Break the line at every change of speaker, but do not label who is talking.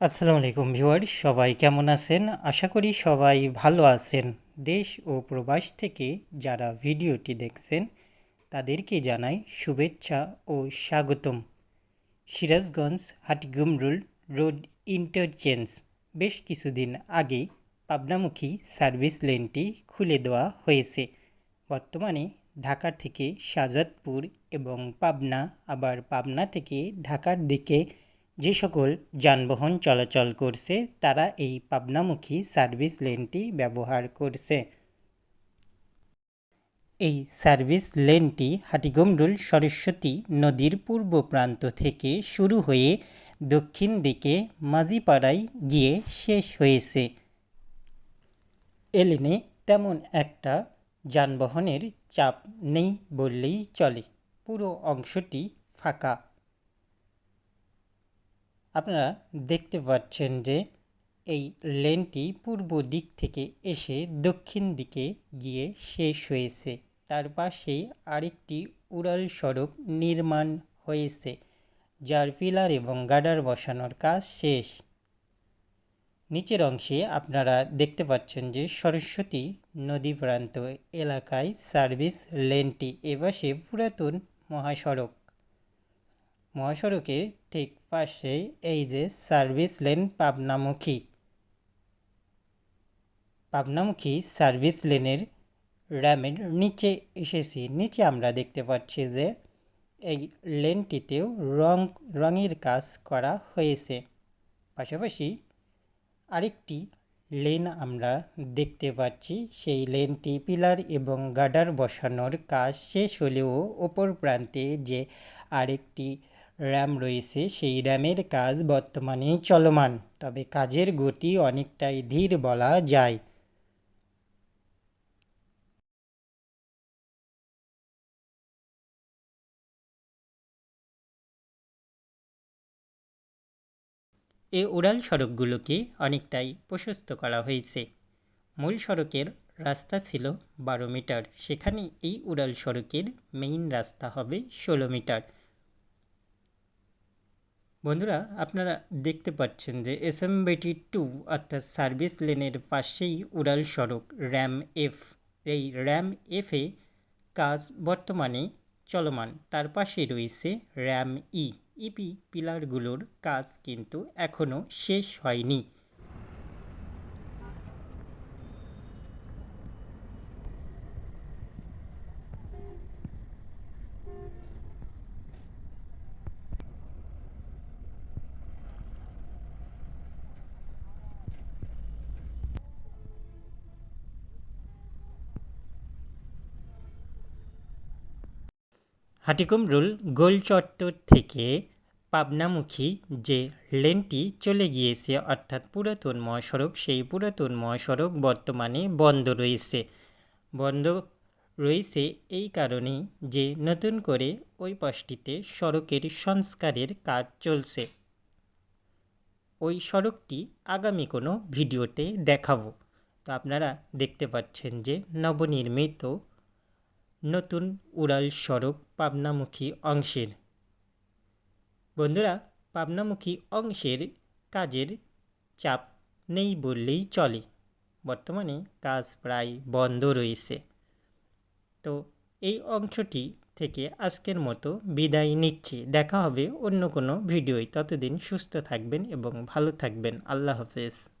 আসসালামু আলাইকুম ভিউয়ার সবাই কেমন আছেন? আশা করি সবাই ভালো আছেন। দেশ ও প্রবাস থেকে যারা ভিডিওটি দেখছেন, তাদেরকে জানাই শুভেচ্ছা ও স্বাগতম। Sirajganj Hatikumrul road interchange. বেশ কিছুদিন আগে পাবনামুখী সার্ভিস লেনটি খুলে দেওয়া হয়েছে। বর্তমানে ঢাকা থেকে শাহজাদপুর এবং পাবনা, আবার পাবনা থেকে ঢাকার দিকে যে সকল যানবাহন চলাচল করছে, তারা এই পাবনামুখী সার্ভিস লেনটি ব্যবহার করছে। এই সার্ভিস লেনটি হাটিগমরুল সরস্বতী নদীর পূর্ব প্রান্ত থেকে শুরু হয়ে দক্ষিণ দিকে মাঝিপাড়ায় গিয়ে শেষ হয়েছে। এলেনে তেমন একটা যানবাহনের চাপ নেই বললেই চলে। পুরো অংশটি ফাঁকা। আপনারা দেখতে পাচ্ছেন যে এই লেনটি পূর্ব দিক থেকে এসে দক্ষিণ দিকে গিয়ে শেষ হয়েছে। তার পাশেই আরেকটি উড়াল সড়ক নির্মাণ হয়েছে, যার পিলার এবং গার্ডার বসানোর কাজ শেষ। নিচের অংশে আপনারা দেখতে পাচ্ছেন যে সরস্বতী নদী প্রান্ত এলাকায় সার্ভিস লেনটি এপাশে পুরাতন মহাসড়ক। মহাসড়কের ঠিক পাশে এই যে সার্ভিস লেন পাবনামুখী। পাবনামুখী সার্ভিস লেনের র্যামের নিচে এসেছি। নিচে আমরা দেখতে পাচ্ছি যে এই লেনটিতেও রং, রঙের কাজ করা হয়েছে। পাশাপাশি আরেকটি লেন আমরা দেখতে পাচ্ছি। সেই লেনটি পিলার এবং গার্ডার বসানোর কাজ শেষ হলেও ওপর প্রান্তে যে আরেকটি র্যাম রয়েছে, সেই র্যামের কাজ বর্তমানে চলমান, তবে কাজের গতি অনেকটাই ধীর বলা যায়। এ উড়াল সড়কগুলোকে অনেকটাই প্রশস্ত করা হয়েছে। মূল সড়কের রাস্তা ছিল বারো মিটার, সেখানে এই উড়াল সড়কের মেইন রাস্তা হবে ষোলো মিটার। বন্ধুরা, আপনারা দেখতে পাচ্ছেন যে এস এম বেটি টু অর্থাৎ সার্ভিস লেনের পাশেই উড়াল সড়ক র্যাম এফ এই র্যাম এফে কাজ বর্তমানে চলমান। তার পাশে রয়েছে র্যাম ই ইপি পিলারগুলোর কাজ কিন্তু এখনও শেষ হয়নি। হাটিকুমরুল গোল চত্বর থেকে পাবনামুখী যে লেনটি চলে গিয়েছে, অর্থাৎ পুরাতন মহাসড়ক, সেই পুরাতন মহাসড়ক বর্তমানে বন্ধ রয়েছে। বন্ধ রয়েছে এই কারণে যে নতুন করে ওই পাশটিতে সড়কের সংস্কারের কাজ চলছে। ওই সড়কটি আগামী কোনো ভিডিওতে দেখাবো। তো আপনারা দেখতে পাচ্ছেন যে নবনির্মিত নতুন উড়াল সড়ক পাবনামুখী অংশের। বন্ধুরা, পাবনামুখী অংশের কাজের চাপ নেই বললেই চলে। বর্তমানে কাজ প্রায় বন্ধ রয়েছে। তো এই অংশটি থেকে আজকের মতো বিদায় নিচ্ছি। দেখা হবে অন্য কোনো ভিডিওয়। ততদিন সুস্থ থাকবেন এবং ভালো থাকবেন। আল্লাহ হাফেজ।